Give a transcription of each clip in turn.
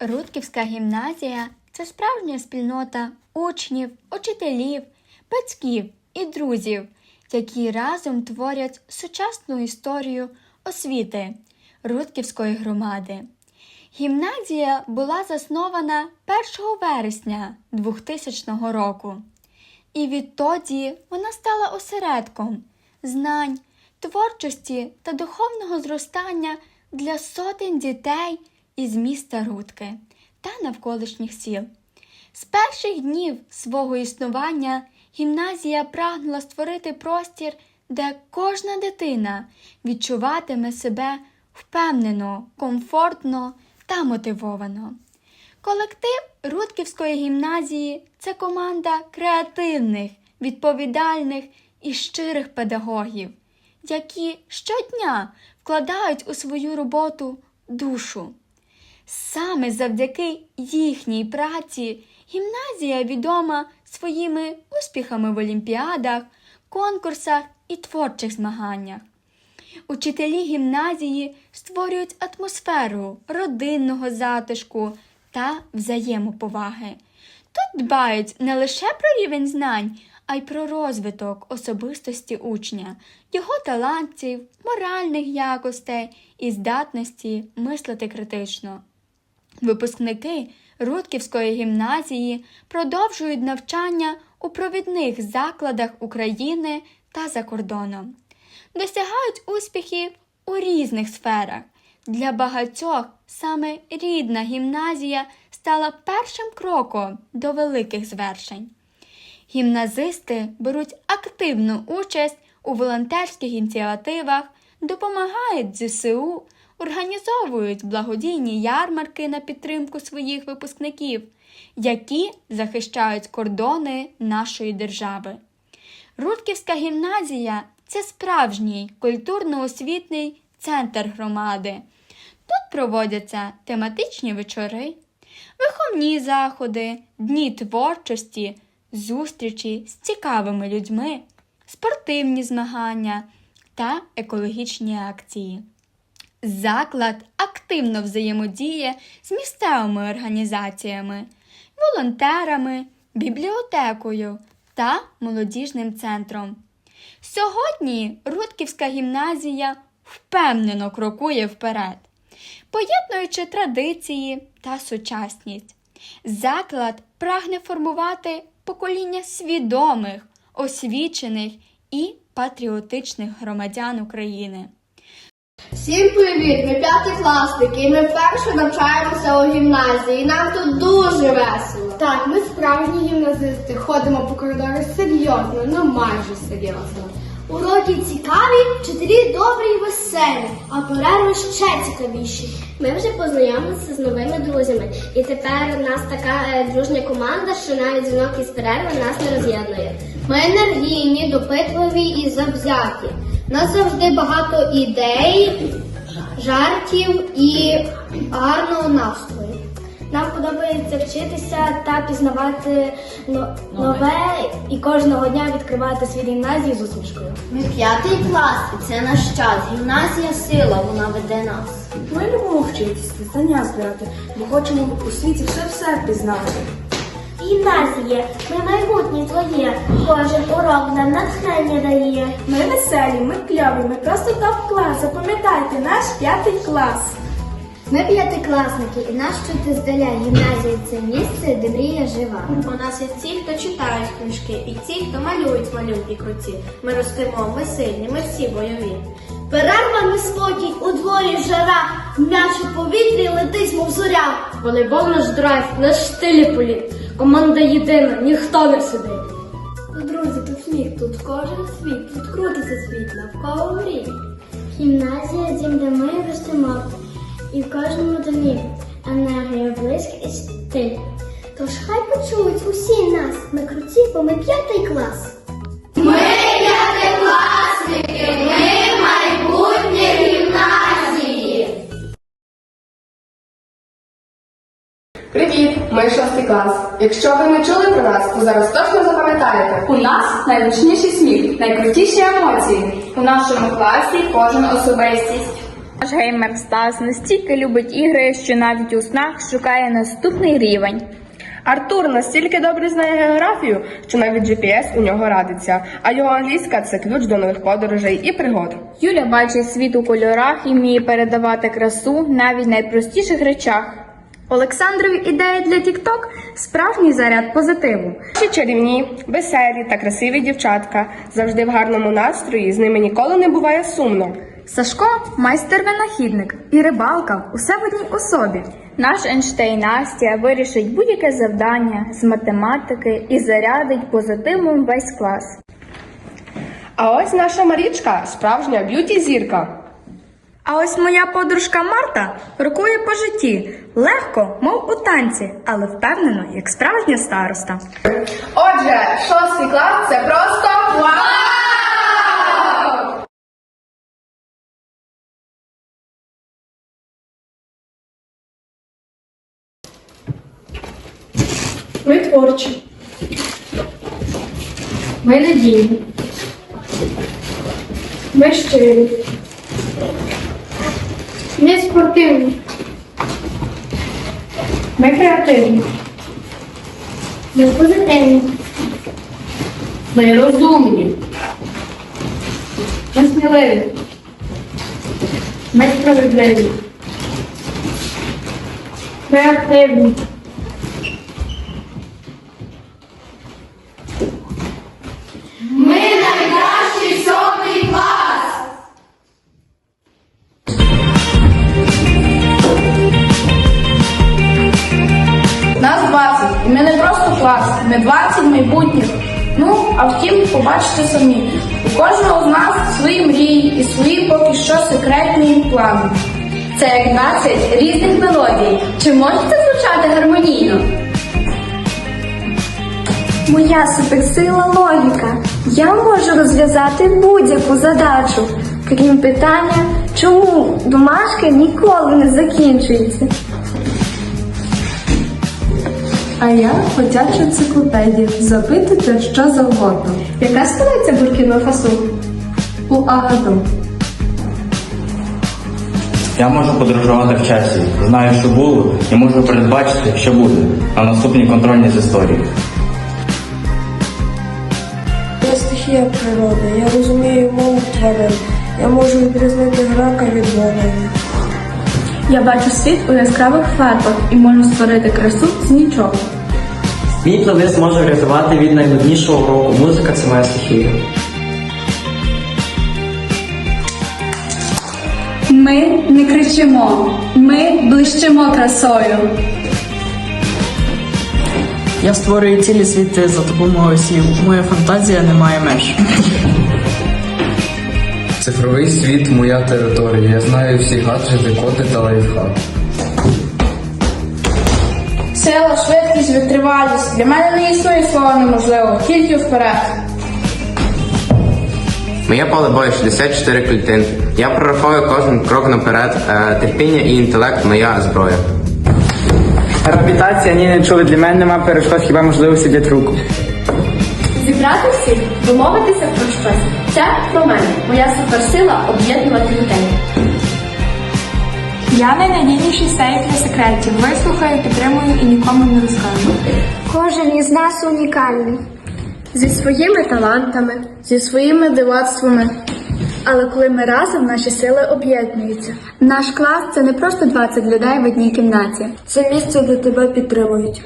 Рудківська гімназія це справжня спільнота учнів, учителів, батьків і друзів, які разом творять сучасну історію освіти Рудківської громади. Гімназія була заснована 1 вересня 2000 року, і відтоді вона стала осередком знань, творчості та духовного зростання для сотень дітей із міста Рудки та навколишніх сіл. З перших днів свого існування гімназія прагнула створити простір, де кожна дитина відчуватиме себе впевнено, комфортно та мотивовано. Колектив Рудківської гімназії це команда креативних, відповідальних і щирих педагогів, які щодня вкладають у свою роботу душу. Саме завдяки їхній праці гімназія відома своїми успіхами в олімпіадах, конкурсах і творчих змаганнях. Учителі гімназії створюють атмосферу родинного затишку та взаємоповаги. Тут дбають не лише про рівень знань, а й про розвиток особистості учня, його талантів, моральних якостей і здатності мислити критично. Випускники Рудківської гімназії продовжують навчання у провідних закладах України та за кордоном, досягають успіхів у різних сферах. Для багатьох саме рідна гімназія стала першим кроком до великих звершень. Гімназисти беруть активну участь у волонтерських ініціативах, допомагають ЗСУ, організовують благодійні ярмарки на підтримку своїх випускників, які захищають кордони нашої держави. Рудківська гімназія це справжній культурно-освітний центр громади. Тут проводяться тематичні вечори, виховні заходи, дні творчості, зустрічі з цікавими людьми, спортивні змагання та екологічні акції. Заклад активно взаємодіє з місцевими організаціями, волонтерами, бібліотекою та молодіжним центром. Сьогодні Рудківська гімназія впевнено крокує вперед, поєднуючи традиції та сучасність. Заклад прагне формувати покоління свідомих, освічених і патріотичних громадян України. Всім привіт! Ми п'ятий класники і ми вперше навчаємося у гімназії. І нам тут дуже весело. Так, ми справжні гімназисти, ходимо по коридору серйозно, ну майже серйозно. Уроки цікаві, вчителі добрі і веселі, а перерви ще цікавіші. Ми вже познайомилися з новими друзями, і тепер у нас така е, дружня команда, що навіть дзвінок із перерви нас не роз'єднує. Ми енергійні, допитливі і завзяті. У нас завжди багато ідей, жартів і гарного настрою. Нам подобається вчитися та пізнавати нове і кожного дня відкривати свій гімназію з усмішкою. Ми п'ятий клас, і це наш час. Гімназія сила, вона веде нас. Ми любимо вчитися, знання збирати, бо хочемо у світі все все пізнати. Гімназія, ми майбутнє твоє, кожен урок нам натхнення дає. Ми веселі, ми кльові, ми просто топ-клас. Запам'ятайте, наш п'ятий клас. Ми п'ятикласники, і наш чути здаля гімназія це місце, де мрія жива. У нас є ті, хто читають книжки, і ті, хто малюють малюнки круті. Ми ростемо, ми сильні, ми всі бойові. Перерва неспокій, у дворі жара, м'яч у повітрі летить, мов зоря. Волейбол наш драйв, наш стилі політ. Команда єдина, ніхто не сидить. Друзі, тут сміх, тут кожен світ, тут крутиться світ, навколо мрій. Гімназія дім, де ми ростемо, і в кожному домі енергія, близькість, стиль. Тож хай почують усі нас, ми круті, бо ми п'ятий клас. Привіт, ми шостий клас. Якщо ви не чули про нас, то зараз точно запам'ятаєте. У нас найгучніший сміх, найкрутіші емоції. У нашому класі кожен особистість. Наш геймер Стас настільки любить ігри, що навіть у снах шукає наступний рівень. Артур настільки добре знає географію, що навіть GPS у нього радиться, а його англійська це ключ до нових подорожей і пригод. Юля бачить світ у кольорах і вміє передавати красу навіть в найпростіших речах. Олександрові ідея для TikTok – справжній заряд позитиву. Всі чарівні, веселі та красиві дівчатка завжди в гарному настрої, з ними ніколи не буває сумно. Сашко майстер-винахідник і рибалка усе в одній особі. Наш Ейнштейн Настя вирішить будь-яке завдання з математики і зарядить позитивом весь клас. А ось наша Марічка, справжня б'юті-зірка. А ось моя подружка Марта рокує по житті, легко, мов у танці, але впевнено, як справжня староста. Отже, шостий клас це просто вау! Ми творчі. Ми надійні. Ми щирі. Ми спортивні. Ми креативні. Ми позитивні. Ми розумні. Ми сміливі. Ми справедливі. Ми активні. Побачите самі. У кожного з нас свої мрії і свої поки що секретні плани. Це як 20 різних мелодій. Чи може це звучати гармонійно? Моя суперсила логіка. Я можу розв'язати будь-яку задачу, крім питання, чому домашка ніколи не закінчується. А я ходяча енциклопедія, запитуйте що завгодно. Яка столиця Буркіно Фасу? У Агаду. Я можу подорожувати в часі, знаю, що було, і можу передбачити, що буде на наступній контрольній з історії. Я стихія природи, я розумію мову тварин. Я можу відрізнити грака від вогнення. Я бачу світ у яскравих фарбах і можу створити красу з нічого. Мій плейлист може врятувати від найнуднішого року. Музика це моя стихія. Ми не кричимо, ми блищимо красою. Я створюю цілі світи за допомогою слів. Моя фантазія не має меж. Цифровий світ моя територія. Я знаю всі гаджети, коди та лайфхаки. Сила, швидкість, витривалість. Для мене не існує слова неможливо, тільки вперед. Моє поле бою 64 клітин. Я прораховую кожен крок наперед. Е, терпіння і інтелект моя зброя. Гравітація ні не чули. Для мене нема перешкод, хіба можливості для руку. Зібрати всіх, домовитися про щось. Це про мене. Моя суперсила об'єднувати людей. Я найнадійніший сейф для секретів. Вислухаю, підтримую і нікому не розкажу. Кожен із нас унікальний. Зі своїми талантами, зі своїми дивацтвами. Але коли ми разом, наші сили об'єднуються. Наш клас це не просто 20 людей в одній кімнаті. Це місце, де тебе підтримують.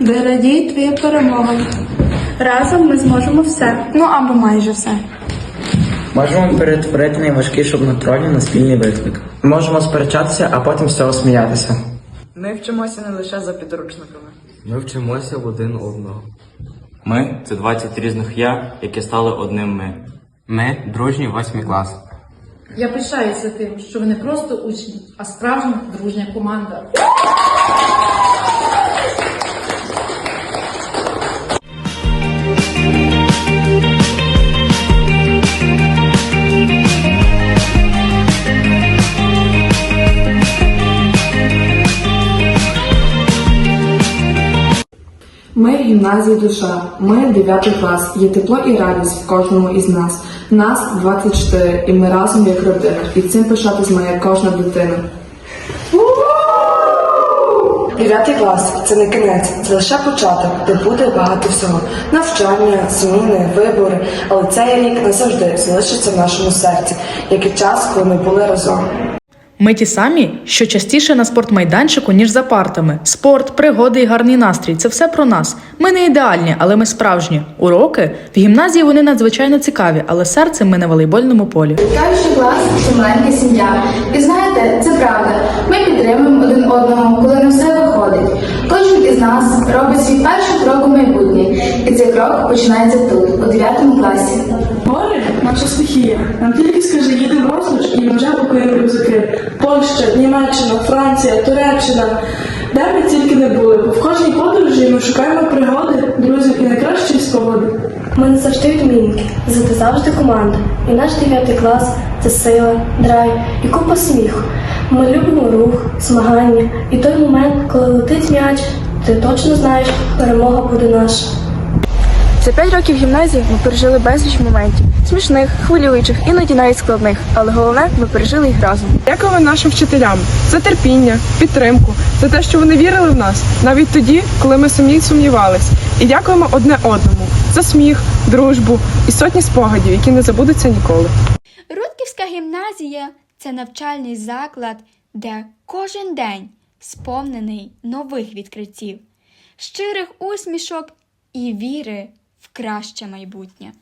Де радіють твоя перемога. Разом ми зможемо все. Ну або майже все. Можемо перетворити найважкішу контролю на спільний виклик. Можемо сперечатися, а потім з цього сміятися. Ми вчимося не лише за підручниками. Ми вчимося в один одного. Ми це 20 різних я, які стали одним ми. Ми дружній восьмий клас. Я пишаюся тим, що ви не просто учні, а справжня дружня команда. Ми гімназії душа. Ми 9 клас. Є тепло і радість в кожному із нас. Нас 24, і ми разом як родина. І цим пишатись має кожна дитина. Дев'ятий клас це не кінець, це лише початок, де буде багато всього. Навчання, зміни, вибори. Але цей рік назавжди залишиться в нашому серці, як і час, коли ми були разом. Ми ті самі, що частіше на спортмайданчику, ніж за партами. Спорт, пригоди і гарний настрій це все про нас. Ми не ідеальні, але ми справжні. Уроки в гімназії вони надзвичайно цікаві, але серцем ми на волейбольному полі. Перший клас це маленька сім'я. І знаєте, це правда. Ми підтримуємо один одного, коли не все виходить. Кожен із нас робить свій перший крок у майбутнє. І цей крок починається тут, у 9 класі. Море наша стихія. Нам тільки скажи, їдемо розлуч і ми вже пакуємо рюкзаки. Польща, Німеччина, Франція, Туреччина. Де ми тільки не були, бо в кожній подорожі ми шукаємо пригоди, друзів і найкращої спогоди. Ми не завжди відмінки, зате завжди команда. І наш 9 клас це сила, драйв і купа сміху. Ми любимо рух, змагання і той момент, коли летить м'яч, ти точно знаєш, перемога буде наша. За п'ять років гімназії ми пережили безліч моментів смішних, хвилюючих, іноді навіть складних. Але головне, ми пережили їх разом. Дякуємо нашим вчителям за терпіння, підтримку, за те, що вони вірили в нас, навіть тоді, коли ми самі сумнівались. І дякуємо одне одному за сміх, дружбу і сотні спогадів, які не забудуться ніколи. Рудківська гімназія це навчальний заклад, де кожен день сповнений нових відкриттів, щирих усмішок і віри в краще майбутнє.